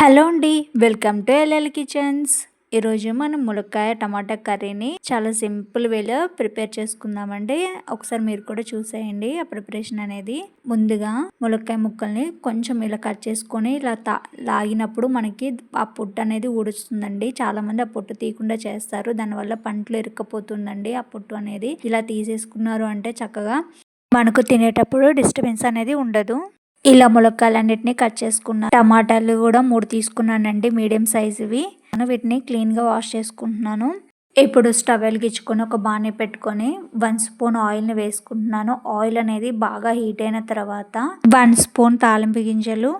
Hello అండి welcome to LL kitchens. ఈరోజు మనం ములక్కాయ టమాటా కర్రీని చాలా సింపుల్ వేలో ప్రిపేర్ చేసుకుందామండి. ఒకసారి మీరు కూడా చూసేయండి ఆ ప్రిపరేషన్ అనేది. ముందుగా ములక్కాయ ముక్కల్ని కొంచెం ఇలా కట్ చేసుకొని ఇలా తా లాగినప్పుడు మనకి ఆ పొట్టు అనేది ఊడుస్తుందండి. చాలా మంది ఆ పొట్టు తీయకుండా చేస్తారు. దానివల్ల పంటలు ఇరుక్కపోతుందండి ఆ పొట్టు అనేది. ఇలా తీసేసుకున్నారు అంటే చక్కగా మనకు తినేటప్పుడు డిస్టర్బెన్స్ అనేది ఉండదు. ఇలా ములక్కాయలన్నిటిని కట్ చేసుకున్నాను టమాటాలు కూడా మూడు తీసుకున్నానండి మీడియం సైజువి నేను వీటిని క్లీన్గా వాష్ చేసుకుంటున్నాను. ఇప్పుడు స్టవ్ వెలిగించుకొని ఒక బాణీ పెట్టుకొని వన్ స్పూన్ ఆయిల్ని వేసుకుంటున్నాను. ఆయిల్ అనేది బాగా హీట్ అయిన తర్వాత వన్ స్పూన్ తాలింపు గింజలు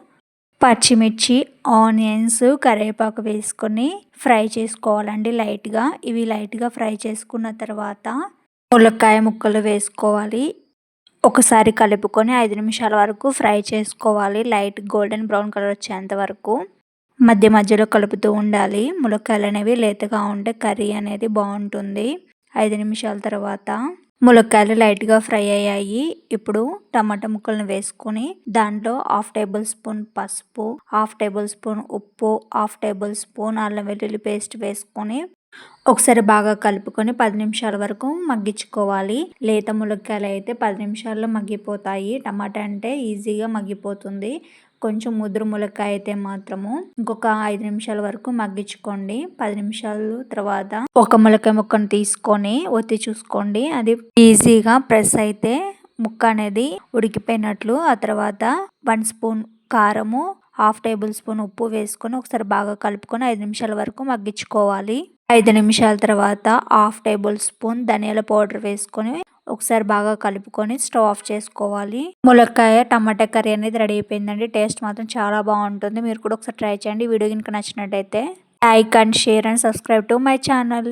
పచ్చిమిర్చి ఆనియన్స్ కరివేపాకు వేసుకొని ఫ్రై చేసుకోవాలండి లైట్గా. ఇవి లైట్గా ఫ్రై చేసుకున్న తర్వాత ములక్కాయ ముక్కలు వేసుకోవాలి. ఒకసారి కలుపుకొని ఐదు నిమిషాల వరకు ఫ్రై చేసుకోవాలి. లైట్ గోల్డెన్ బ్రౌన్ కలర్ వచ్చేంత వరకు. మధ్య మధ్యలో కలుపుతూ ఉండాలి. ములక్కాయలు అనేవి లేతగా ఉంటే కర్రీ అనేది బాగుంటుంది. ఐదు నిమిషాల తర్వాత ములక్కాయలు లైట్గా ఫ్రై అయ్యాయి. ఇప్పుడు టమాటా ముక్కలను వేసుకొని దాంట్లో హాఫ్ టేబుల్ స్పూన్ పసుపు హాఫ్ టేబుల్ స్పూన్ ఉప్పు హాఫ్ టేబుల్ స్పూన్ అల్లం వెల్లుల్లి పేస్ట్ వేసుకొని ఒకసారి బాగా కలుపుకొని పది నిమిషాల వరకు మగ్గించుకోవాలి. లేత ములక్కాయలు అయితే పది నిమిషాల్లో మగ్గిపోతాయి. టమాటా అంటే ఈజీగా మగ్గిపోతుంది. కొంచెం ముదురు ములక్కాయ అయితే మాత్రము ఇంకొక ఐదు నిమిషాల వరకు మగ్గించుకోండి. పది నిమిషాలు తర్వాత ఒక ములక్కాయ ముక్కను తీసుకొని ఒత్తి చూసుకోండి. అది ఈజీగా ప్రెస్ అయితే ముక్క అనేది ఉడికిపోయినట్లు. ఆ తర్వాత వన్ స్పూన్ కారము హాఫ్ టేబుల్ స్పూన్ ఉప్పు వేసుకొని ఒకసారి బాగా కలుపుకొని ఐదు నిమిషాల వరకు మగ్గించుకోవాలి. ఐదు నిమిషాల తర్వాత హాఫ్ టేబుల్ స్పూన్ ధనియాల పౌడర్ వేసుకొని ఒకసారి బాగా కలుపుకొని స్టవ్ ఆఫ్ చేసుకోవాలి. ములక్కాయ టమాటా కర్రీ అనేది రెడీ అయిపోయిందండి. టేస్ట్ మాత్రం చాలా బాగుంటుంది. మీరు కూడా ఒకసారి ట్రై చేయండి. వీడియో కనుక నచ్చినట్టయితే like and share and subscribe to my channel.